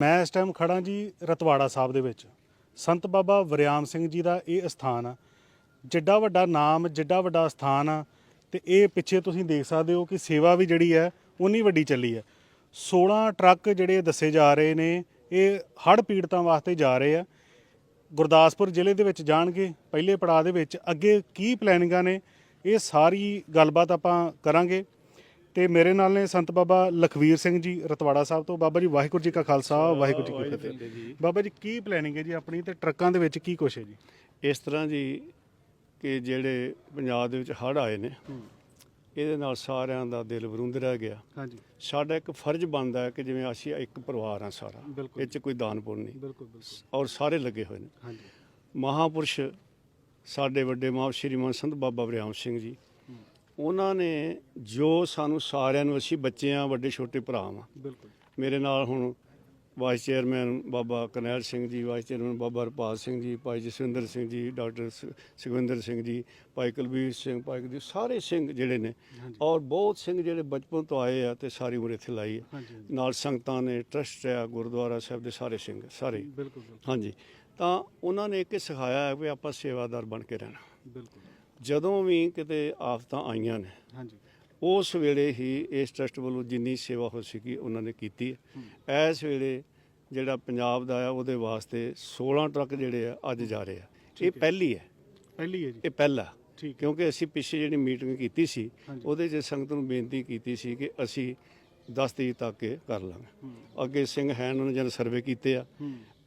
ਮੈਂ ਇਸ ਟਾਈਮ ਖੜਾ ਜੀ ਰਤਵਾੜਾ ਸਾਹਿਬ ਦੇ ਵਿੱਚ। ਸੰਤ ਬਾਬਾ ਵਰਿਆਮ ਸਿੰਘ ਜੀ ਦਾ ਇਹ ਸਥਾਨ ਆ। ਜਿੱਡਾ ਵੱਡਾ ਨਾਮ, ਜਿੱਡਾ ਵੱਡਾ ਸਥਾਨ ਆ ਤੇ ਇਹ ਪਿੱਛੇ ਤੁਸੀਂ ਦੇਖ ਸਕਦੇ ਹੋ ਕਿ ਸੇਵਾ ਵੀ ਜਿਹੜੀ ਹੈ ਉਨੀ ਵੱਡੀ ਚੱਲੀ ਹੈ। 16 ਟਰੱਕ ਜਿਹੜੇ ਦੱਸੇ ਜਾ ਰਹੇ ਨੇ, ਇਹ ਹੜ੍ਹ ਪੀੜਤਾਂ ਵਾਸਤੇ ਜਾ ਰਹੇ ਆ। ਗੁਰਦਾਸਪੁਰ ਜ਼ਿਲ੍ਹੇ ਦੇ ਵਿੱਚ ਜਾਣਗੇ, ਪਹਿਲੇ ਪੜਾਅ ਦੇ ਵਿੱਚ ਅੱਗੇ ਕੀ ਪਲੈਨਿੰਗਾਂ ਨੇ, ਇਹ ਸਾਰੀ ਗੱਲਬਾਤ ਆਪਾਂ ਕਰਾਂਗੇ। ਤੇ ਮੇਰੇ ਨਾਲ ਨੇ ਸੰਤ ਬਾਬਾ ਲਖਵੀਰ ਸਿੰਘ ਜੀ ਰਤਵਾੜਾ ਸਾਹਿਬ ਤੋਂ। ਬਾਬਾ ਜੀ ਵਾਹਿਗੁਰੂ ਜੀ ਕਾ ਖਾਲਸਾ ਵਾਹਿਗੁਰੂ ਜੀ ਕੀ ਫਤਿਹ। ਬਾਬਾ ਜੀ ਕੀ ਪਲੈਨਿੰਗ ਹੈ ਜੀ ਆਪਣੀ ਤੇ ਟਰੱਕਾਂ ਦੇ ਵਿੱਚ ਕੀ ਕੁਛ ਹੈ ਜੀ? ਇਸ ਤਰ੍ਹਾਂ ਜੀ ਕਿ ਜਿਹੜੇ ਪੰਜਾਬ ਦੇ ਵਿੱਚ ਹੜ੍ਹ ਆਏ ਨੇ ਇਹਦੇ ਨਾਲ ਸਾਰਿਆਂ ਦਾ ਦਿਲ ਬਰੁੰਦ ਰਹਿ ਗਿਆ। ਹਾਂਜੀ। ਸਾਡਾ ਇੱਕ ਫਰਜ਼ ਬਣਦਾ ਹੈ ਕਿ ਜਿਵੇਂ ਅਸੀਂ ਇੱਕ ਪਰਿਵਾਰ ਆ ਸਾਰਾ। ਇਹ 'ਚ ਕੋਈ ਦਾਨ ਪੁੰਨ ਨਹੀਂ। ਬਿਲਕੁਲ ਬਿਲਕੁਲ। ਔਰ ਸਾਰੇ ਲੱਗੇ ਹੋਏ ਨੇ। ਹਾਂਜੀ। ਮਹਾਪੁਰਸ਼ ਸਾਡੇ ਵੱਡੇ ਮਾਂ ਸ਼੍ਰੀਮਾਨ ਸੰਤ ਬਾਬਾ ਵਰਿਆਮ ਸਿੰਘ ਜੀ ਉਹਨਾਂ ਨੇ ਜੋ ਸਾਨੂੰ ਸਾਰਿਆਂ ਨੂੰ ਅਸੀਂ ਬੱਚੇ ਆ ਵੱਡੇ ਛੋਟੇ ਭਰਾ ਆ ਬਿਲਕੁਲ। ਮੇਰੇ ਨਾਲ ਹੁਣ vice chairman Baba Karnail Singh ji vice chairman Baba ਰਪਾਲ Singh ji Bhai Jaswinder Singh ji doctor Sukhwinder Singh ji ਭਾਈ ਕੁਲਬੀਰ ਸਿੰਘ ਭਾਈ ਕੁਲਦੀਪ ਸਾਰੇ ਸਿੰਘ ਜਿਹੜੇ ਨੇ। ਔਰ ਬਹੁਤ ਸਿੰਘ ਜਿਹੜੇ ਬਚਪਨ ਤੋਂ ਆਏ ਆ ਤੇ ਸਾਰੀ ਉਮਰ ਇੱਥੇ ਲਾਈ ਹੈ। ਨਾਲ ਸੰਗਤਾਂ ਨੇ ਟਰਸਟ ਆ ਗੁਰਦੁਆਰਾ ਸਾਹਿਬ ਦੇ ਸਾਰੇ ਸਿੰਘ ਸਾਰੇ। ਬਿਲਕੁਲ ਹਾਂਜੀ। ਤਾਂ ਉਹਨਾਂ ਨੇ ਇੱਕ ਸਿਖਾਇਆ ਹੈ ਵੀ ਆਪਾਂ ਸੇਵਾਦਾਰ ਬਣ ਕੇ ਰਹਿਣਾ। ਬਿਲਕੁਲ। ਜਦੋਂ ਵੀ ਕਿਤੇ ਆਫਤਾਂ ਆਈਆਂ ਨੇ ਹਾਂਜੀ। ਉਸ ਵੇਲੇ ਹੀ ਇਸ ਟਰਸਟ ਵੱਲੋਂ ਜਿੰਨੀ ਸੇਵਾ ਹੋ ਸਕੀ ਉਹਨਾਂ ਨੇ ਕੀਤੀ ਹੈ। ਇਸ ਵੇਲੇ ਜਿਹੜਾ ਪੰਜਾਬ ਦਾ ਆ ਉਹਦੇ ਵਾਸਤੇ 16 ਟਰੱਕ ਜਿਹੜੇ ਆ ਅੱਜ ਜਾ ਰਹੇ ਆ। ਇਹ ਪਹਿਲੀ ਹੈ। ਪਹਿਲੀ ਹੈ ਜੀ। ਇਹ ਪਹਿਲਾ। ਕਿਉਂਕਿ ਅਸੀਂ ਪਿੱਛੇ ਜਿਹੜੀ ਮੀਟਿੰਗ ਕੀਤੀ ਸੀ। ਉਹਦੇ 'ਚ ਸੰਗਤ ਨੂੰ ਬੇਨਤੀ ਕੀਤੀ ਸੀ ਕਿ ਅਸੀਂ 10 ਤਰੀਕ ਤੱਕ ਇਹ ਕਰ ਲਾਂਗੇ। ਅੱਗੇ ਸਿੰਘ ਹੈ ਉਹਨਾਂ ਨੇ ਜਦ ਸਰਵੇ ਕੀਤੇ ਆ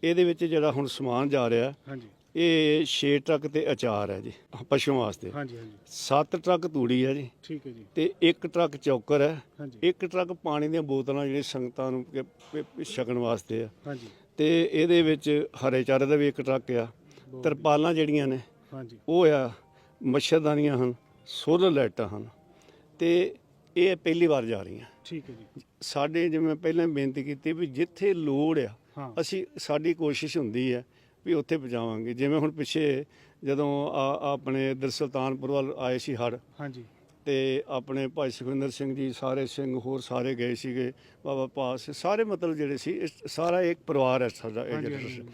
ਇਹਦੇ ਵਿੱਚ ਜਿਹੜਾ ਹੁਣ ਸਮਾਨ ਜਾ ਰਿਹਾ ਹਾਂਜੀ। ਇਹ 6 ਟਰੱਕ ਤੇ ਅਚਾਰ ਹੈ ਜੀ ਪਸ਼ੂਆਂ ਵਾਸਤੇ। ਹਾਂਜੀ ਹਾਂਜੀ। 7 ਟਰੱਕ ਤੂੜੀ ਹੈ ਜੀ। ਠੀਕ ਹੈ ਜੀ। ਤੇ ਇੱਕ ਟਰੱਕ ਚੌਕਰ ਹੈ। ਇੱਕ ਟਰੱਕ ਪਾਣੀ ਦੀਆਂ ਬੋਤਲਾਂ ਜਿਹੜੀਆਂ ਸੰਗਤਾਂ ਨੂੰ ਛਕਣ ਵਾਸਤੇ ਆ। ਹਾਂਜੀ। ਤੇ ਇਹਦੇ ਵਿੱਚ ਹਰੇ ਚਾਰੇ ਦਾ ਵੀ ਇੱਕ ਟਰੱਕ ਆ। ਤਰਪਾਲਾਂ ਜਿਹੜੀਆਂ ਨੇ ਹਾਂਜੀ। ਉਹ ਆ ਮੱਛਰਦਾਨੀਆਂ ਹਨ ਸੋਲਰ ਲਾਈਟਾਂ ਹਨ। ਤੇ ਇਹ ਪਹਿਲੀ ਵਾਰ ਜਾ ਰਹੀਆਂ। ਠੀਕ ਹੈ ਜੀ। ਸਾਡੇ ਜਿਵੇਂ ਪਹਿਲਾਂ ਬੇਨਤੀ ਕੀਤੀ ਵੀ ਜਿੱਥੇ ਲੋੜ ਆ ਅਸੀਂ ਸਾਡੀ ਕੋਸ਼ਿਸ਼ ਹੁੰਦੀ ਹੈ ਵੀ ਉੱਥੇ ਪਹੁੰਚਾਵਾਂਗੇ। ਜਿਵੇਂ ਹੁਣ ਪਿੱਛੇ ਜਦੋਂ ਆ- ਆਪਣੇ ਇੱਧਰ ਸੁਲਤਾਨਪੁਰ ਵੱਲ ਆਏ ਸੀ ਹੜ ਹਾਂਜੀ। ਤੇ ਆਪਣੇ ਭਾਈ ਸੁਖਵਿੰਦਰ ਸਿੰਘ ਜੀ ਸਾਰੇ ਸਿੰਘ ਹੋਰ ਸਾਰੇ ਗਏ ਸੀਗੇ ਬਾਬਾ ਪਾਸ ਸਾਰੇ ਮਤਲਬ ਜਿਹੜੇ ਸੀ ਸਾਰਾ ਇੱਕ ਪਰਿਵਾਰ ਹੈ ਸਾਡਾ ਇਹ ਜਿਹੜਾ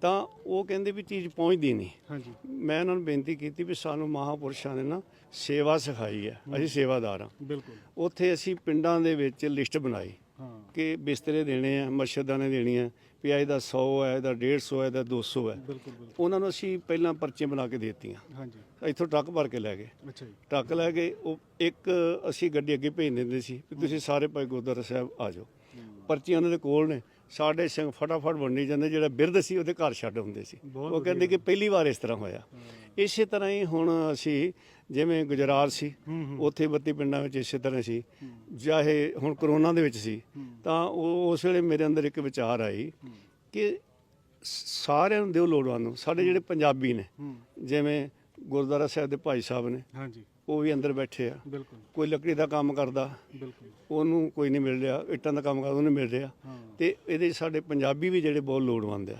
ਤਾਂ ਉਹ ਕਹਿੰਦੇ ਵੀ ਚੀਜ਼ ਪਹੁੰਚਦੀ ਨਹੀਂ। ਹਾਂਜੀ। ਮੈਂ ਉਹਨਾਂ ਨੂੰ ਬੇਨਤੀ ਕੀਤੀ ਵੀ ਸਾਨੂੰ ਮਹਾਪੁਰਸ਼ਾਂ ਨੇ ਨਾ ਸੇਵਾ ਸਿਖਾਈ ਹੈ ਅਸੀਂ ਸੇਵਾਦਾਰ ਹਾਂ। ਬਿਲਕੁਲ। ਉੱਥੇ ਅਸੀਂ ਪਿੰਡਾਂ ਦੇ ਵਿੱਚ ਲਿਸਟ ਬਣਾਈ ਹਾਂ। ਕਿ ਬਿਸਤਰੇ ਦੇਣੇ ਆ ਮੱਛਰਦਾਨੇ ਦੇਣੀਆਂ ਵੀ ਇਹਦਾ 100 ਹੈ ਇਹਦਾ 150 ਹੈ ਇਹਦਾ 200 ਹੈ। ਬਿਲਕੁਲ ਬਿਲਕੁਲ। ਉਹਨਾਂ ਨੂੰ ਅਸੀਂ ਪਹਿਲਾਂ ਪਰਚੀਆਂ ਬਣਾ ਕੇ ਦੇ ਦਿੱਤੀਆਂ। ਹਾਂਜੀ। ਇੱਥੋਂ ਟਰੱਕ ਭਰ ਕੇ ਲੈ ਗਏ। ਅੱਛਾ ਜੀ। ਟਰੱਕ ਲੈ ਕੇ ਉਹ ਇੱਕ ਅਸੀਂ ਗੱਡੀ ਅੱਗੇ ਭੇਜ ਦਿੰਦੇ ਸੀ ਵੀ ਤੁਸੀਂ ਸਾਰੇ ਭਾਈ ਗੁਰਦੁਆਰਾ ਸਾਹਿਬ ਆ ਜਾਓ। ਪਰਚੀਆਂ ਉਹਨਾਂ ਦੇ ਕੋਲ ਨੇ। ਸਾਡੇ ਸਿੰਘ ਫਟਾਫਟ ਵੰਡੀ ਜਾਂਦੇ ਜਿਹੜਾ ਬਿਰਧ ਸੀ ਉਹਦੇ ਘਰ ਛੱਡ ਹੁੰਦੇ ਸੀ। ਉਹ ਕਹਿੰਦੇ ਕਿ ਪਹਿਲੀ ਵਾਰ ਇਸ ਤਰ੍ਹਾਂ ਹੋਇਆ। ਇਸੇ ਤਰ੍ਹਾਂ ਹੀ ਹੁਣ ਅਸੀਂ ਜਿਵੇਂ ਗੁਜਰਾਤ ਸੀ ਉੱਥੇ 32 ਪਿੰਡਾਂ ਵਿੱਚ ਇਸੇ ਤਰ੍ਹਾਂ ਸੀ। ਚਾਹੇ ਹੁਣ ਕਰੋਨਾ ਦੇ ਵਿੱਚ ਸੀ ਤਾਂ ਉਹ ਉਸ ਵੇਲੇ ਮੇਰੇ ਅੰਦਰ ਇੱਕ ਵਿਚਾਰ ਆਈ ਕਿ ਸਾਰਿਆਂ ਨੂੰ ਦਿਓ ਲੋੜਵੰਦ ਨੂੰ। ਸਾਡੇ ਜਿਹੜੇ ਪੰਜਾਬੀ ਨੇ ਜਿਵੇਂ ਗੁਰਦੁਆਰਾ ਸਾਹਿਬ ਦੇ ਭਾਈ ਸਾਹਿਬ ਨੇ ਹਾਂਜੀ। ਉਹ ਵੀ ਅੰਦਰ ਬੈਠੇ ਆ। ਬਿਲਕੁਲ। ਕੋਈ ਲੱਕੜੀ ਦਾ ਕੰਮ ਕਰਦਾ ਬਿਲਕੁਲ। ਉਹਨੂੰ ਕੋਈ ਨਹੀਂ ਮਿਲ ਰਿਹਾ ਇੱਟਾਂ ਦਾ ਕੰਮ ਕਰਦਾ ਉਹਨੂੰ ਮਿਲ ਰਿਹਾ। ਤੇ ਇਹਦੇ ਸਾਡੇ ਪੰਜਾਬੀ ਵੀ ਜਿਹੜੇ ਬਹੁਤ ਲੋੜਵੰਦ ਆ।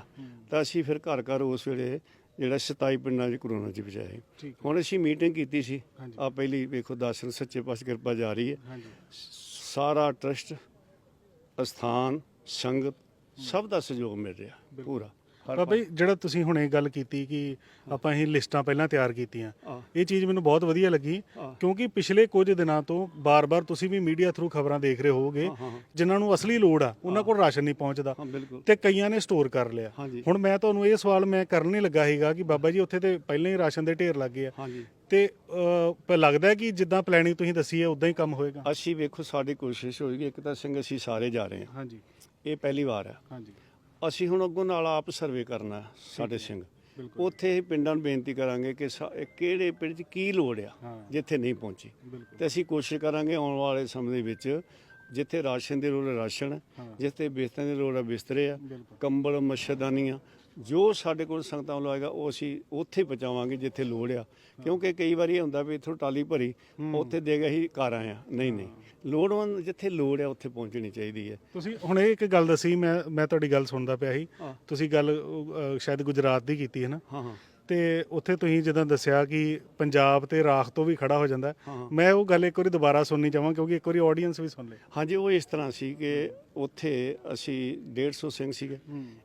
ਤਾਂ ਅਸੀਂ ਫਿਰ ਘਰ ਘਰ ਉਸ ਵੇਲੇ ਜਿਹੜਾ 27 ਪਿੰਡਾਂ 'ਚ ਕਰੋਨਾ 'ਚ ਬਚਾਏ ਠੀਕ ਹੈ। ਹੁਣ ਅਸੀਂ ਮੀਟਿੰਗ ਕੀਤੀ ਸੀ। ਆ ਪਹਿਲੀ ਵੇਖੋ ਦਰਸ਼ਨ ਸੱਚੇ ਪਾਤਸ਼ਾਹ ਕਿਰਪਾ ਜਾਰੀ ਹੈ। ਹਾਂਜੀ। ਸਾਰਾ ਟਰਸਟ ਅਸਥਾਨ ਸੰਗਤ ਸਭ ਦਾ ਸਹਿਯੋਗ ਮਿਲ ਰਿਹਾ ਪੂਰਾ। ਬਾਬਾ ਜੀ ਜਿਹੜਾ ਤੁਸੀਂ ਹੁਣੇ ਗੱਲ ਕੀਤੀ ਕਿ ਆਪਾਂ ਇਹ ਲਿਸਟਾਂ ਪਹਿਲਾਂ ਤਿਆਰ ਕੀਤੀਆਂ। ਇਹ ਚੀਜ਼ ਮੈਨੂੰ ਬਹੁਤ ਵਧੀਆ ਲੱਗੀ। ਕਿਉਂਕਿ ਪਿਛਲੇ ਕੁਝ ਦਿਨਾਂ ਤੋਂ ਬਾਰ-ਬਾਰ ਤੁਸੀਂ ਵੀ ਮੀਡੀਆ ਥਰੂ ਖਬਰਾਂ ਦੇਖ ਰਹੇ ਹੋਵੋਗੇ। ਜਿਨ੍ਹਾਂ ਨੂੰ ਅਸਲੀ ਲੋੜ ਆ ਉਹਨਾਂ ਕੋਲ ਰਾਸ਼ਨ ਨਹੀਂ ਪਹੁੰਚਦਾ ਤੇ ਕਈਆਂ ਨੇ ਸਟੋਰ ਕਰ ਲਿਆ। ਹੁਣ ਮੈਂ ਤੁਹਾਨੂੰ ਇਹ ਸਵਾਲ ਮੈਂ ਕਰਨ ਨਹੀਂ ਲੱਗਾ ਸੀਗਾ ਕਿ ਬਾਬਾ ਜੀ ਉੱਥੇ ਤੇ ਪਹਿਲਾਂ ਹੀ ਰਾਸ਼ਨ ਦੇ ਢੇਰ ਲੱਗੇ ਆ। ਤੇ ਲੱਗਦਾ ਕਿ ਜਿੱਦਾਂ ਪਲੈਨਿੰਗ ਤੁਸੀਂ ਦੱਸੀ ਹੈ ਉਦਾਂ ਹੀ ਕੰਮ ਹੋਏਗਾ? ਅਸੀਂ ਵੇਖੋ ਸਾਡੀ ਕੋਸ਼ਿਸ਼ ਹੋਏਗੀ ਇੱਕ ਤਾਂ ਸਿੰਘ ਅਸੀਂ ਸਾਰੇ ਜਾ ਰਹੇ ਹਾਂ। ਹਾਂਜੀ। ਇਹ ਪਹਿਲੀ ਵਾਰ ਹੈ ਹਾਂਜੀ। ਅਸੀਂ ਹੁਣ ਅੱਗੋਂ ਨਾਲ ਆਪ ਸਰਵੇ ਕਰਨਾ ਸਾਡੇ ਸਿੰਘ। ਉੱਥੇ ਹੀ ਪਿੰਡਾਂ ਨੂੰ ਬੇਨਤੀ ਕਰਾਂਗੇ ਕਿ ਸਾ- ਇਹ ਕਿਹੜੇ ਪਿੰਡ 'ਚ ਕੀ ਲੋੜ ਆ ਜਿੱਥੇ ਨਹੀਂ ਪਹੁੰਚੀ। ਤੇ ਅਸੀਂ ਕੋਸ਼ਿਸ਼ ਕਰਾਂਗੇ ਆਉਣ ਵਾਲੇ ਸਮੇਂ ਦੇ ਵਿੱਚ ਜਿੱਥੇ ਰਾਸ਼ਨ ਦੀ ਲੋੜ ਹੈ। ਰਾਸ਼ਨ ਜਿੱਥੇ ਬਿਸਤਰਿਆਂ ਦੀ ਲੋੜ ਹੈ ਬਿਸਤਰੇ ਆ ਕੰਬਲ ਮੱਛਰਦਾਨੀਆਂ ਜੋ ਸਾਡੇ ਕੋਲ ਸੰਗਤਾਂ ਵੱਲੋਂ ਆਏਗਾ ਉਹ ਅਸੀਂ ਉੱਥੇ ਪਹੁੰਚਾਵਾਂਗੇ ਜਿੱਥੇ ਲੋੜ ਆ। ਕਿਉਂਕਿ ਕਈ ਵਾਰੀ ਇਹ ਹੁੰਦਾ ਵੀ ਇੱਥੋਂ ਟਾਲੀ ਭਰੀ ਉੱਥੇ ਦੇ ਗਏ ਹੀ ਆਏ ਆ ਨਹੀਂ ਨਹੀਂ। ਲੋੜਵੰਦ ਜਿੱਥੇ ਲੋੜ ਆ ਉੱਥੇ ਪਹੁੰਚਣੀ ਚਾਹੀਦੀ ਹੈ। ਤੁਸੀਂ ਹੁਣ ਇਹ ਇੱਕ ਗੱਲ ਦੱਸੀ ਮੈਂ ਮੈਂ ਤੁਹਾਡੀ ਗੱਲ ਸੁਣਦਾ ਪਿਆ ਸੀ। ਹਾਂ। ਤੁਸੀਂ ਗੱਲ ਅਹ, ਸ਼ਾਇਦ ਗੁਜਰਾਤ ਦੀ ਕੀਤੀ ਹੈ ਨਾ? ਹਾਂ ਹਾਂ। ਤੇ ਉੱਥੇ ਤੁਸੀਂ ਜਦੋਂ ਦੱਸਿਆ ਕਿ ਪੰਜਾਬ ਤੇ ਰਾਖ ਤੋਂ ਵੀ ਖੜਾ ਹੋ ਜਾਂਦਾ। ਹੈ। ਹਾਂ। ਮੈਂ ਉਹ ਗੱਲ ਇੱਕ ਵਾਰੀ ਦੁਬਾਰਾ ਸੁਣਨੀ ਚਾਹਾਂ ਕਿਉਂਕਿ ਇੱਕ ਵਾਰੀ ਆਡੀਅנס ਵੀ ਸੁਣ ਲੇ ਹਾਂਜੀ ਉਹ ਇਸ ਤਰ੍ਹਾਂ ਸੀ ਕਿ ਉੱਥੇ ਅਸੀਂ 150 ਸਿੰਘ ਸੀਗੇ।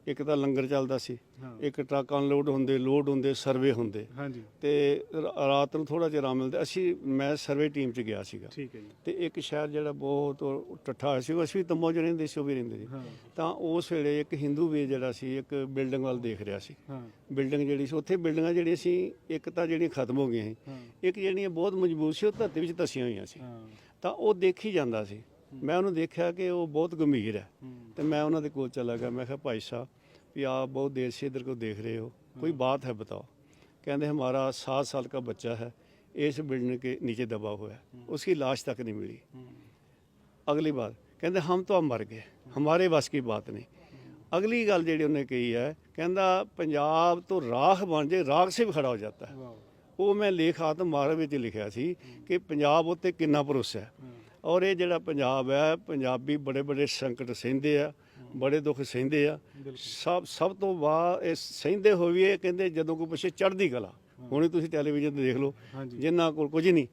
ਇੱਕ ਤਾਂ ਲੰਗਰ ਚੱਲਦਾ ਸੀ ਇੱਕ ਟਰੱਕ ਅਨਲੋਡ ਹੁੰਦੇ ਲੋਡ ਹੁੰਦੇ ਸਰਵੇ ਹੁੰਦੇ। ਹਾਂਜੀ। ਤੇ ਰਾਤ ਨੂੰ ਥੋੜਾ ਜਿਹਾ ਆਰਾਮ ਮਿਲਦਾ। ਅਸੀਂ ਮੈਂ ਸਰਵੇ ਟੀਮ 'ਚ ਗਿਆ ਸੀਗਾ। ਠੀਕ ਹੈ ਜੀ। ਤੇ ਇੱਕ ਸ਼ਹਿਰ ਜਿਹੜਾ ਬਹੁਤ ਟੱਠਾ ਸੀ ਉਹ ਅਸੀਂ ਵੀ ਤੰਬੋ 'ਚ ਰਹਿੰਦੇ ਸੀ ਉਹ ਵੀ ਰਹਿੰਦੇ ਸੀ। ਤਾਂ ਉਸ ਵੇਲੇ ਇੱਕ ਹਿੰਦੂ ਵੀ ਜਿਹੜਾ ਸੀ ਇੱਕ ਬਿਲਡਿੰਗ ਵੱਲ ਦੇਖ ਰਿਹਾ ਸੀ। ਬਿਲਡਿੰਗ ਜਿਹੜੀ ਸੀ ਉੱਥੇ ਬਿਲਡਿੰਗਾਂ ਜਿਹੜੀਆਂ ਸੀ ਇੱਕ ਤਾਂ ਜਿਹੜੀਆਂ ਖਤਮ ਹੋ ਗਈਆਂ ਸੀ। ਇੱਕ ਜਿਹੜੀਆਂ ਬਹੁਤ ਮਜ਼ਬੂਤ ਸੀ ਉਹ ਧਰਤੀ ਵਿੱਚ ਧਸੀਆਂ ਹੋਈਆਂ ਸੀ। ਤਾਂ ਉਹ ਦੇਖੀ ਜਾਂਦਾ ਸੀ। ਮੈਂ ਉਹਨੂੰ ਦੇਖਿਆ ਕਿ ਉਹ ਬਹੁਤ ਗੰਭੀਰ ਹੈ ਹੂੰ ਤੇ मैं उन्होंने कोल चला गया मैं कहा भाई साहब कि आप बहुत देर से इधर को देख रहे हो कोई बात है बताओ कहते हमारा सात साल का बच्चा है इस बिल्डिंग के नीचे दबा हुआ है उसकी लाश तक नहीं मिली ਹੂੰ अगली बात कहते हम तो अब मर गए हमारे बस की बात नहीं ਅਗਲੀ ਗੱਲ ਜਿਹੜੀ ਉਹਨੇ ਕਹੀ ਹੈ ਕਹਿੰਦਾ ਪੰਜਾਬ ਤੋਂ ਰਾਖ ਬਣ ਜੇ ਰਾਖ ਸੇ ਵੀ ਖੜਾ ਹੋ ਜਾਂਦਾ ਹੈ ਵਾਓ ਉਹ ਮੈਂ ਲੇਖ ਆਤਮ ਮਾਰਗ ਵਿੱਚ ਲਿਖਿਆ ਸੀ ਕਿ ਪੰਜਾਬ ਉੱਤੇ ਕਿੰਨਾ ਭਰੋਸਾ ਹੈ ਹਾਂ ਔਰ ਇਹ ਜਿਹੜਾ ਪੰਜਾਬ ਹੈ ਪੰਜਾਬੀ ਬੜੇ ਬੜੇ ਸੰਕਟ ਸਹਿੰਦੇ ਆ ਬੜੇ ਦੁੱਖ ਸਹਿੰਦੇ ਆ। ਸਭ ਸਭ ਤੋਂ ਬਾਅਦ ਇਹ ਸਹਿੰਦੇ ਹੋਏ ਵੀ ਇਹ ਕਹਿੰਦੇ ਜਦੋਂ ਕੋਈ ਪਿੱਛੇ ਚੜ੍ਹਦੀ ਕਲਾ ਹੁਣੇ ਤੁਸੀਂ ਟੈਲੀਵਿਜ਼ਨ ਤੇ ਦੇਖ ਲਓ ਜਿਨ੍ਹਾਂ ਕੋਲ ਕੁਝ ਨਹੀਂ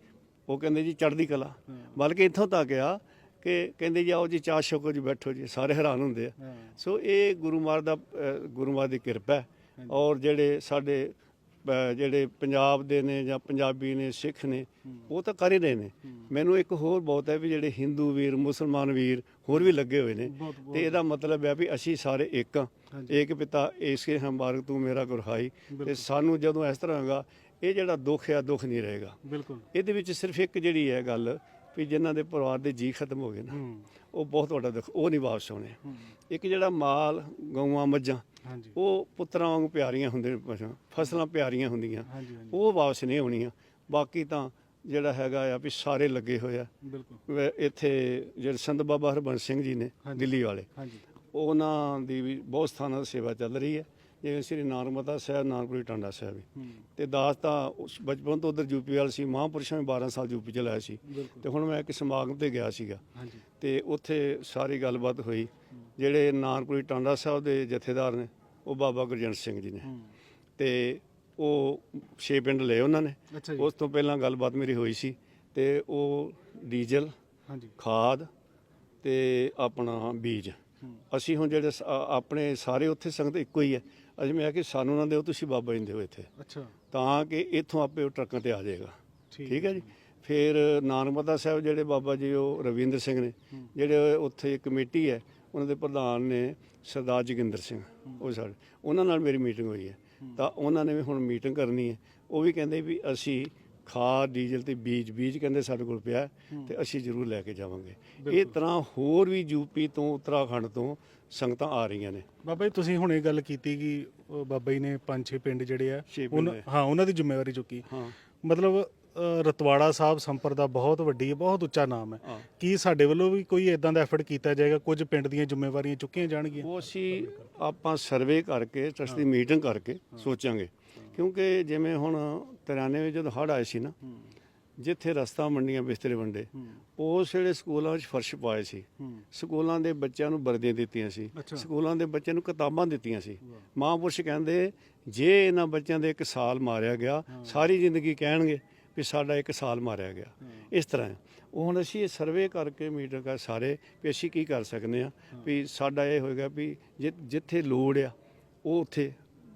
ਉਹ ਕਹਿੰਦੇ ਜੀ ਚੜ੍ਹਦੀ ਕਲਾ। ਹਾਂ। ਬਲਕਿ ਇੱਥੋਂ ਤੱਕ ਆ ਕਿ ਕਹਿੰਦੇ ਜੀ ਆਓ ਜੀ ਚਾਹ ਛਕੋ ਜੀ ਬੈਠੋ ਜੀ ਸਾਰੇ ਹੈਰਾਨ ਹੁੰਦੇ ਆ। ਹਾਂ। ਸੋ ਇਹ ਗੁਰੂ ਮਹਾਰਾਜ ਦਾ ਗੁਰੂ ਮਹਾਰਾਜ ਦੀ ਕਿਰਪਾ ਹੈ। ਔਰ ਜਿਹੜੇ ਸਾਡੇ ਜਿਹੜੇ ਪੰਜਾਬ ਦੇ ਨੇ ਜਾਂ ਪੰਜਾਬੀ ਨੇ ਸਿੱਖ ਨੇ ਉਹ ਤਾਂ ਕਰ ਹੀ ਰਹੇ ਨੇ। ਮੈਨੂੰ ਇੱਕ ਹੋਰ ਬਹੁਤ ਹੈ ਵੀ ਜਿਹੜੇ ਹਿੰਦੂ ਵੀਰ ਮੁਸਲਮਾਨ ਵੀਰ ਹੋਰ ਵੀ ਲੱਗੇ ਹੋਏ ਨੇ। ਤੇ ਇਹਦਾ ਮਤਲਬ ਹੈ ਵੀ ਅਸੀਂ ਸਾਰੇ ਇੱਕ ਹਾਂਜੀ। ਏਕ ਪਿਤਾ ਏਕੇ ਹਮਾਰਕ ਤੂੰ ਮੇਰਾ ਗੁਰਹਾਈ। ਤੇ ਸਾਨੂੰ ਜਦੋਂ ਇਸ ਤਰ੍ਹਾਂ ਹੋਗਾ ਇਹ ਜਿਹੜਾ ਦੁੱਖ ਹੈ ਦੁੱਖ ਨਹੀਂ ਰਹੇਗਾ। ਬਿਲਕੁਲ। ਇਹਦੇ ਵਿੱਚ ਸਿਰਫ ਇੱਕ ਜਿਹੜੀ ਹੈ ਗੱਲ ਵੀ ਜਿਨ੍ਹਾਂ ਦੇ ਪਰਿਵਾਰ ਦੇ ਜੀ ਖਤਮ ਹੋ ਗਏ ਨਾ ਉਹ ਬਹੁਤ ਵੱਡਾ ਦੁੱਖ ਉਹ ਨਹੀਂ ਵਾਪਸ ਆਉਣੇ। ਇੱਕ ਜਿਹੜਾ ਮਾਲ ਗਊਆਂ ਮੱਝਾਂ ਉਹ ਪੁੱਤਰਾਂ ਵਾਂਗ ਪਿਆਰੀਆਂ ਹੁੰਦੇ ਫਸਲਾਂ ਪਿਆਰੀਆਂ ਹੁੰਦੀਆਂ। ਉਹ ਵਾਪਸ ਨਹੀਂ ਆਉਣੀਆਂ। ਬਾਕੀ ਤਾਂ ਜਿਹੜਾ ਹੈਗਾ ਆ ਵੀ ਸਾਰੇ ਲੱਗੇ ਹੋਏ ਆ। ਬਿਲਕੁਲ। ਇੱਥੇ ਜਿਹੜੇ ਸੰਤ ਬਾਬਾ ਹਰਬੰਸ ਸਿੰਘ ਜੀ ਨੇ। ਦਿੱਲੀ ਵਾਲੇ ਉਹਨਾਂ ਦੀ ਵੀ ਬਹੁਤ ਸਥਾਨਾਂ ਤੇ ਸੇਵਾ ਚੱਲ ਰਹੀ ਹੈ। ਜਿਵੇਂ ਸ੍ਰੀ ਨਾਨਕਮਤਾ ਸਾਹਿਬ ਨਾਨਕਪੁਰੀ ਟਾਂਡਾ ਸਾਹਿਬ ਹੂੰ। ਤੇ ਦਾਸ ਤਾਂ ਉਸ ਬਚਪਨ ਤੋਂ ਉਧਰ ਯੂਪੀ ਵਾਲ ਸੀ ਮਹਾਂਪੁਰਸ਼ਾਂ ਵੀ 12 ਸਾਲ ਯੂਪੀ ਚ ਲਾਇਆ ਸੀ। ਤੇ ਹੁਣ ਮੈਂ ਇੱਕ ਸਮਾਗਮ ਤੇ ਗਿਆ ਸੀਗਾ। ਹਾਂਜੀ। ਤੇ ਉੱਥੇ ਸਾਰੀ ਗੱਲਬਾਤ ਹੋਈ। ਜਿਹੜੇ ਨਾਨਕਪੁਰੀ ਟਾਂਡਾ ਸਾਹਿਬ ਦੇ ਜਥੇਦਾਰ ਨੇ ਉਹ ਬਾਬਾ ਗੁਰਜੰਟ ਸਿੰਘ ਜੀ ਨੇ। ਤੇ ਉਹ ਛੇ ਪਿੰਡ ਲਏ ਉਹਨਾਂ ਨੇ। ਅੱਛਾ ਜੀ। ਉਸ ਤੋਂ ਪਹਿਲਾਂ ਗੱਲਬਾਤ ਮੇਰੀ ਹੋਈ ਸੀ। ਤੇ ਉਹ ਡੀਜ਼ਲ ਹਾਂਜੀ। ਖਾਦ ਤੇ ਆਪਣਾ ਬੀਜ। ਅਸੀਂ ਹੁਣ ਜਿਹੜੇ ਸ- ਆ- ਆਪਣੇ ਸਾਰੇ ਉੱਥੇ ਸੰਗਤ ਇੱਕੋ ਹੀ ਹੈ। ਅਸੀਂ ਮੈਂ ਕਿਹਾ ਕਿ ਸਾਨੂੰ ਨਾ ਦਿਓ ਤੁਸੀਂ ਬਾਬਾ ਜੀ ਨੂੰ ਦਿਓ ਇੱਥੇ। ਅੱਛਾ। ਤਾਂ ਕਿ ਇੱਥੋਂ ਆਪੇ ਉਹ ਟਰੱਕਾਂ ਤੇ ਆ ਜਾਏਗਾ। ਠੀਕ ਹੈ ਜੀ? ਫਿਰ ਨਾਨਕਮਤਾ ਸਾਹਿਬ ਜਿਹੜੇ ਬਾਬਾ ਜੀ ਉਹ ਰਵਿੰਦਰ ਸਿੰਘ ਨੇ। ਜਿਹੜੇ ਉੱਥੇ ਕਮੇਟੀ ਹੈ ਉਹਨਾਂ ਦੇ ਪ੍ਰਧਾਨ ਨੇ ਸਰਦਾਰ ਜੋਗਿੰਦਰ ਸਿੰਘ ਉਹ ਸਾਡੇ। ਉਹਨਾਂ ਨਾਲ ਮੇਰੀ ਮੀਟਿੰਗ ਹੋਈ ਹੈ। ਤਾਂ ਉਹਨਾਂ ਨੇ ਵੀ ਹੁਣ ਮੀਟਿੰਗ ਕਰਨੀ ਹੈ। ਉਹ ਵੀ ਕਹਿੰਦੇ ਵੀ ਅਸੀਂ ਖਾਦ ਡੀਜ਼ਲ ਤੇ ਬੀਜ ਬੀਜ ਕਹਿੰਦੇ ਸਾਡੇ ਕੋਲ ਪਿਆ ਤੇ ਅਸੀਂ ਜ਼ਰੂਰ ਲੈ ਕੇ ਜਾਵਾਂਗੇ। ਇਹ ਤਰ੍ਹਾਂ ਹੋਰ ਵੀ ਯੂਪੀ ਤੋਂ ਉੱਤਰਾਖੰਡ ਤੋਂ ਸੰਗਤਾਂ ਆ ਰਹੀਆਂ ਨੇ। ਬਾਬਾ ਜੀ ਤੁਸੀਂ ਹੁਣੇ ਗੱਲ ਕੀਤੀ ਕਿ ਬਾਬਾ ਜੀ ਨੇ ਪੰਜ ਛੇ ਪਿੰਡ ਜਿਹੜੇ ਆ ਛੇ ਪਿੰਡ ਉਹਨਾਂ- ਹੈ। ਉਹਨਾਂ ਦੀ ਜ਼ਿੰਮੇਵਾਰੀ ਚੁੱਕੀ। ਹਾਂ। ਮਤਲਬ ਅ, ਰਤਵਾੜਾ ਸਾਹਿਬ ਸੰਪਰਦਾ ਬਹੁਤ ਵੱਡੀ ਹੈ ਬਹੁਤ ਉੱਚਾ ਨਾਮ ਹੈ। ਹਾਂ। ਕੀ ਸਾਡੇ ਵੱਲੋਂ ਵੀ ਕੋਈ ਇਦਾਂ ਦਾ ਐਫਰਟ ਕੀਤਾ ਜਾਏਗਾ ਕੁਝ ਪਿੰਡ ਦੀਆਂ ਜ਼ਿੰਮੇਵਾਰੀਆਂ ਚੁੱਕੀਆਂ ਜਾਣਗੀਆਂ? ਉਹ ਅਸੀਂ ਆਪਾਂ ਸਰਵੇ ਕਰਕੇ ਟਰਸਟ ਦੀ ਮੀਟਿੰਗ ਕਰਕੇ ਸੋਚਾਂਗੇ। ਕਿਉਂਕਿ ਜਿਵੇਂ ਹੁਣ 93 ਵਿੱਚ ਜਦੋਂ ਹੜ੍ਹ ਆਏ ਸੀ ਨਾ ਜਿੱਥੇ ਰਸਤਾ ਮੰਡੀਆਂ ਬਿਸਤਰੇ ਵੰਡੇ ਉਸ ਵੇਲੇ ਸਕੂਲਾਂ ਵਿੱਚ ਫਰਸ਼ ਪਾਏ ਸੀ। ਸਕੂਲਾਂ ਦੇ ਬੱਚਿਆਂ ਨੂੰ ਵਰਦੀਆਂ ਦਿੱਤੀਆਂ ਸੀ। ਸਕੂਲਾਂ ਦੇ ਬੱਚਿਆਂ ਨੂੰ ਕਿਤਾਬਾਂ ਦਿੱਤੀਆਂ ਸੀ। ਮਹਾਂਪੁਰਸ਼ ਕਹਿੰਦੇ ਜੇ ਇਹਨਾਂ ਬੱਚਿਆਂ ਦੇ ਇੱਕ ਸਾਲ ਮਾਰਿਆ ਗਿਆ ਸਾਰੀ ਜ਼ਿੰਦਗੀ ਕਹਿਣਗੇ ਵੀ ਸਾਡਾ ਇੱਕ ਸਾਲ ਮਾਰਿਆ ਗਿਆ। ਇਸ ਤਰ੍ਹਾਂ। ਉਹ ਹੁਣ ਅਸੀਂ ਇਹ ਸਰਵੇ ਕਰਕੇ ਮੀਟਿੰਗ ਕਰ ਸਾਰੇ ਵੀ ਅਸੀਂ ਕੀ ਕਰ ਸਕਦੇ ਆ ਵੀ ਸਾਡਾ ਇਹ ਹੋਏਗਾ ਵੀ ਜਿੱਥੇ ਲੋੜ ਆ ਉਹ ਉੱਥੇ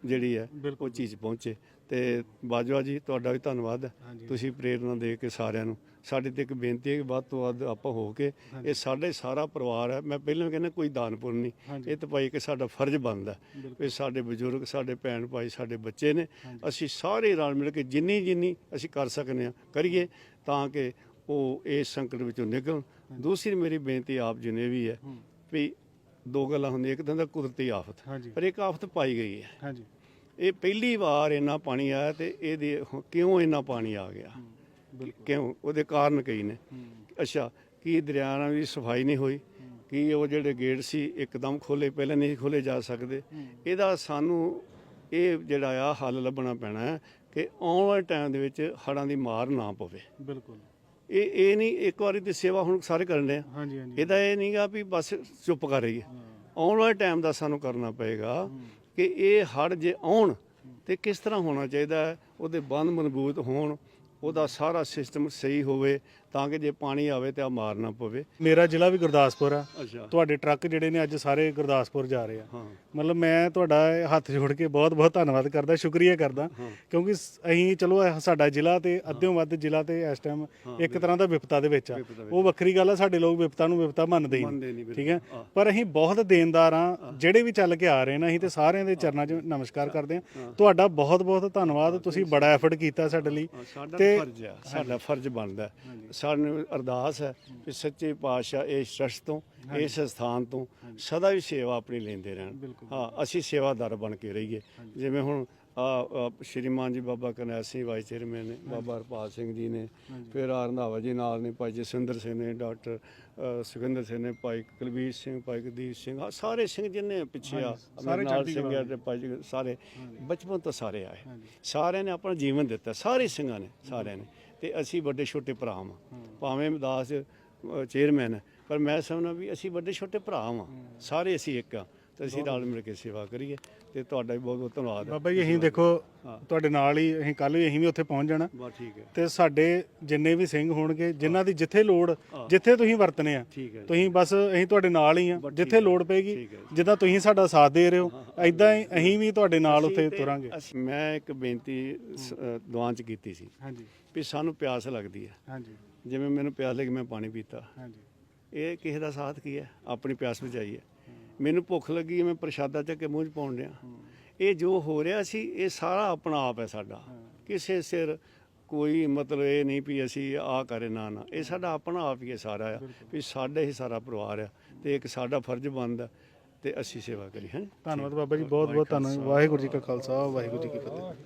ਜਿਹੜੀ ਹੈ। ਉਹ ਚੀਜ਼ ਪਹੁੰਚੇ ਤੇ ਬਾਜਵਾ ਜੀ ਤੁਹਾਡਾ ਵੀ ਧੰਨਵਾਦ ਹੈ। ਤੁਸੀਂ ਪ੍ਰੇਰਣਾ ਦੇ ਕੇ ਸਾਰਿਆਂ ਨੂੰ ਸਾਡੇ ਤੇ ਇੱਕ ਬੇਨਤੀ ਹੈ ਕਿ ਵੱਧ ਤੋਂ ਵੱਧ ਆਪਾਂ ਹੋ ਕੇ। ਇਹ ਸਾਡੇ ਸਾਰਾ ਪਰਿਵਾਰ ਹੈ ਮੈਂ ਪਹਿਲਾਂ ਕਹਿੰਦਾ ਕੋਈ ਦਾਨ ਪੁੰਨ ਨਹੀਂ। ਇਹ ਤਾਂ ਭਾਈ ਕਿ ਸਾਡਾ ਫਰਜ਼ ਬਣਦਾ। ਵੀ ਸਾਡੇ ਬਜ਼ੁਰਗ ਸਾਡੇ ਭੈਣ ਭਾਈ ਸਾਡੇ ਬੱਚੇ ਨੇ। ਅਸੀਂ ਸਾਰੇ ਰਲ ਮਿਲ ਕੇ ਜਿੰਨੀ ਜਿੰਨੀ ਅਸੀਂ ਕਰ ਸਕਨੇ ਆ ਕਰੀਏ ਤਾਂ ਕਿ ਉਹ ਇਸ ਸੰਕਟ ਵਿੱਚੋਂ ਨਿਕਲਣ ਦੂਸਰੀ ਮੇਰੀ ਬੇਨਤੀ ਆਪ ਜੀ ਨੇ ਵੀ ਹੂੰ ਵੀ ਦੋ ਗੱਲਾਂ ਹੁੰਦੀਆਂ ਇੱਕ ਤਾਂ ਹੁੰਦਾ ਕੁਦਰਤੀ ਆਫਤ ਹਾਂਜੀ। ਪਰ ਇੱਕ ਆਫਤ ਪਾਈ ਗਈ ਹੈ। ਹਾਂਜੀ। ਇਹ ਪਹਿਲੀ ਵਾਰ ਇੰਨਾ ਪਾਣੀ ਆਇਆ ਤੇ ਇਹਦੇ ਕਿਉਂ ਇੰਨਾ ਪਾਣੀ ਆ ਗਿਆ? ਕਿਉਂ? ਉਹਦੇ ਕਾਰਨ ਕਈ ਨੇ। ਅੱਛਾ ਕੀ ਦਰਿਆਵਾਂ ਦੀ ਸਫ਼ਾਈ ਨਹੀਂ ਹੋਈ? ਕੀ ਉਹ ਜਿਹੜੇ ਗੇਟ ਸੀ ਇੱਕਦਮ ਖੋਲੇ ਪਹਿਲਾਂ ਨਹੀਂ ਖੋਲੇ ਜਾ ਸਕਦੇ। ਇਹਦਾ ਸਾਨੂੰ ਇਹ ਜਿਹੜਾ ਆ ਹੱਲ ਲੱਭਣਾ ਪੈਣਾ ਹੈ ਕਿ ਆਉਣ ਵਾਲੇ ਟਾਈਮ ਦੇ ਵਿੱਚ ਹੜ੍ਹਾਂ ਦੀ ਮਾਰ ਨਾ ਪਵੇ। ਬਿਲਕੁਲ। ਇਹ ਇਹ ਨਹੀਂ ਇੱਕ ਵਾਰੀ ਦੀ ਸੇਵਾ ਹੁਣ ਸਾਰੇ ਕਰਨ ਦੇ ਆ। ਹਾਂਜੀ ਹਾਂਜੀ। ਇਹਦਾ ਇਹ ਨਹੀਂਗਾ ਵੀ ਬਸ ਚੁੱਪ ਕਰ ਰਹੀਏ। ਹਾਂ, ਆਉਣ ਵਾਲੇ ਟਾਈਮ ਦਾ ਸਾਨੂੰ ਕਰਨਾ ਪਏਗਾ ਕਿ ਇਹ ਹੜ ਜੇ ਆਉਣ ਤੇ ਕਿਸ ਤਰ੍ਹਾਂ ਹੋਣਾ ਚਾਹੀਦਾ ਹੈ ਉਹਦੇ ਬੰਦ ਮਜ਼ਬੂਤ ਹੋਣ ਉਹਦਾ ਸਾਰਾ ਸਿਸਟਮ ਸਹੀ ਹੋਵੇ ਤਾਂ ਕਿ ਜੇ ਪਾਣੀ ਆਵੇ ਤੇ ਆ ਮਾਰ ਨਾ ਪਵੇ। ਮੇਰਾ ਜ਼ਿਲ੍ਹਾ ਵੀ ਗੁਰਦਾਸਪੁਰ ਆ। ਅੱਛਾ। ਤੁਹਾਡੇ ਟਰੱਕ ਜਿਹੜੇ ਨੇ ਅੱਜ ਸਾਰੇ ਗੁਰਦਾਸਪੁਰ ਜਾ ਰਹੇ ਆ। ਹਾਂ। ਮਤਲਬ ਮੈਂ ਤੁਹਾਡਾ ਹੱਥ ਜੋੜ ਕੇ ਬਹੁਤ ਬਹੁਤ ਧੰਨਵਾਦ ਕਰਦਾ ਸ਼ੁਕਰੀਆ ਕਰਦਾ। ਕਿਉਂਕਿ ਅਸੀਂ ਚਲੋ ਇਹ ਸਾਡਾ ਜ਼ਿਲ੍ਹਾ ਤੇ ਅੱਧਿਓਂ ਵੱਧ ਜ਼ਿਲ੍ਹਾ ਤੇ ਇਸ ਟਾਈਮ ਇੱਕ ਤਰ੍ਹਾਂ ਦਾ ਵਿਪਤਾ ਦੇ ਵਿੱਚ ਆ। ਉਹ ਵੱਖਰੀ ਗੱਲ ਆ ਸਾਡੇ ਲੋਕ ਵਿਪਤਾ ਨੂੰ ਵਿਪਤਾ ਮੰਨਦੇ ਹੀ ਨਹੀਂ। ਠੀਕ ਹੈ। ਪਰ ਅਸੀਂ ਬਹੁਤ ਦੇਣਦਾਰ ਆ ਜਿਹੜੇ ਵੀ ਚੱਲ ਕੇ ਆ ਰਹੇ ਨੇ ਅਸੀਂ ਤੇ ਸਾਰਿਆਂ ਦੇ ਚਰਨਾਂ 'ਚ ਨਮਸਕਾਰ ਕਰਦੇ ਹਾਂ। ਤੁਹਾਡਾ ਬਹੁਤ ਬਹੁਤ ਧੰਨਵਾਦ ਤੁਸੀਂ ਬੜਾ ਐਫਰਟ ਕੀਤਾ ਸਾਡੇ ਲਈ। ਤੇ- ਆ। ਸਾਡਾ ਫਰਜ਼ ਬਣਦਾ। ਸਾਨੂੰ ਅਰਦਾਸ ਹੈ ਕਿ ਸੱਚੇ ਪਾਤਸ਼ਾਹ ਇਸ ਸ਼ਖਸ ਤੋਂ ਇਸ ਸਥਾਨ ਤੋਂ ਸਦਾ ਵੀ ਸੇਵਾ ਆਪਣੀ ਲੈਂਦੇ ਰਹਿਣ। ਹਾਂ ਅਸੀਂ ਸੇਵਾਦਾਰ ਬਣ ਕੇ ਰਹੀਏ। ਜਿਵੇਂ ਹੁਣ ਆ ਸ਼੍ਰੀਮਾਨ ਜੀ ਬਾਬਾ ਕਰਨੈਲ ਸਿੰਘ ਵਾਈਸ ਚੇਅਰਮੈਨ ਨੇ ਬਾਬਾ ਹਰਪਾਲ ਸਿੰਘ ਜੀ ਨੇ ਫਿਰ ਆ ਰੰਧਾਵਾ ਜੀ ਨਾਲ ਨੇ ਭਾਈ ਜਸਵਿੰਦਰ ਸਿੰਘ ਨੇ ਡਾਕਟਰ ਸੁਖਿੰਦਰ ਸਿੰਘ ਨੇ ਭਾਈ ਕੁਲਬੀਰ ਸਿੰਘ ਭਾਈ ਗੁਰਦੀਪ ਸਿੰਘ ਆਹ ਸਾਰੇ ਸਿੰਘ ਜਿੰਨੇ ਪਿੱਛੇ ਆ ਸਾਰੇ ਨਾਲ ਸਿੰਘ ਆ ਤੇ ਭਾਈ ਸਾਰੇ ਬਚਪਨ ਤੋਂ ਸਾਰੇ ਆਏ। ਸਾਰਿਆਂ ਨੇ ਆਪਣਾ ਜੀਵਨ ਦਿੱਤਾ ਸਾਰੇ ਸਿੰਘਾਂ ਨੇ ਸਾਰਿਆਂ ਨੇ। ਤੇ ਅਸੀਂ ਵੱਡੇ ਛੋਟੇ ਭਰਾ ਹਾਂ ਭਾਵੇਂ ਦਾਸ ਚੇਅਰਮੈਨ ਹੈ, ਪਰ ਮੈਂ ਸਮਝਣਾ ਵੀ ਅਸੀਂ ਵੱਡੇ ਛੋਟੇ ਭਰਾ ਹਾਂ ਸਾਰੇ ਅਸੀਂ ਇੱਕ ਆ। ਤੇ ਅਸੀਂ ਰਲ ਮਿਲ ਕੇ ਸੇਵਾ ਕਰੀਏ ਤੇ ਤੁਹਾਡਾ ਵੀ ਬਹੁਤ ਬਹੁਤ ਧੰਨਵਾਦ। ਬਾਬਾ ਜੀ ਅਸੀਂ ਦੇਖੋ ਤੁਹਾਡੇ ਨਾਲ ਹੀ ਅਸੀਂ ਕੱਲ ਵੀ ਅਸੀਂ ਵੀ ਉੱਥੇ ਪਹੁੰਚ ਜਾਣਾ। ਬਸ ਠੀਕ ਹੈ। ਤੇ ਸਾਡੇ ਜਿੰਨੇ ਵੀ ਸਿੰਘ ਹੋਣਗੇ ਜਿਨ੍ਹਾਂ ਦੀ ਜਿੱਥੇ ਲੋੜ ਜਿੱਥੇ ਤੁਸੀਂ ਵਰਤਨੇ ਆ ਤੁਸੀਂ ਬਸ ਅਸੀਂ ਤੁਹਾਡੇ ਨਾਲ ਹੀ ਆ ਜਿੱਥੇ ਲੋੜ ਹੈ। ਜਿੱਦਾਂ ਤੁਸੀਂ ਸਾਡਾ ਸਾਥ ਦੇ ਰਹੇ ਹੋ ਐਦਾਂ ਹੀ। ਅਸੀਂ ਵੀ ਤੁਹਾਡੇ ਨਾਲ ਉੱਥੇ ਤੁਰਾਂਗੇ। ਮੈਂ ਇੱਕ ਬੇਨਤੀ ਦੁਆਨ ਚ ਕੀਤੀ ਸੀ ਹਾਂਜੀ। ਵੀ ਸਾਨੂੰ ਪਿਆਸ ਲੱਗਦੀ ਹੈ। ਹਾਂਜੀ। ਜਿਵੇਂ ਮੈਨੂੰ ਪਿਆਸ ਲੱਗੀ ਮੈਂ ਪਾਣੀ ਪੀਤਾ। ਹਾਂਜੀ। ਇਹ ਕਿਸੇ ਦਾ ਸਾਥ ਕੀ ਹੈ? ਆਪਣੀ ਪਿਆਸ ਬੁਝਾਈ ਹੈ। ਮੈਨੂੰ ਭੁੱਖ ਲੱਗੀ ਮੈਂ ਪ੍ਰਸ਼ਾਦਾ ਚੱਕ ਕੇ ਮੂੰਹ 'ਚ ਪਾਉਣ ਡਿਆ। ਇਹ ਜੋ ਹੋ ਰਿਹਾ ਸੀ ਇਹ ਸਾਰਾ ਆਪਣਾ ਆਪ ਹੈ ਸਾਡਾ। ਕਿਸੇ ਸਿਰ ਕੋਈ ਮਤਲਬ ਇਹ ਨਹੀਂ ਵੀ ਅਸੀਂ ਆ ਕਰੇ ਨਾ ਨਾ। ਇਹ ਸਾਡਾ ਆਪਣਾ ਆਪ ਹੀ ਹੈ ਸਾਰਾ। ਆ ਵੀ ਸਾਡੇ ਹੀ ਸਾਰਾ ਪਰਿਵਾਰ ਆ ਤੇ ਇੱਕ ਸਾਡਾ ਫਰਜ਼ ਬਣਦਾ ਤੇ ਅਸੀਂ ਸੇਵਾ ਕਰੀ ਹਾਂ? ਧੰਨਵਾਦ ਬਾਬਾ ਜੀ ਬਹੁਤ ਬਹੁਤ ਧੰਨਵਾਦ। ਵਾਹਿਗੁਰੂ ਜੀ ਕਾ ਖਾਲਸਾ ਵਾਹਿਗੁਰੂ ਜੀ ਕੀ ਫਤਿਹ।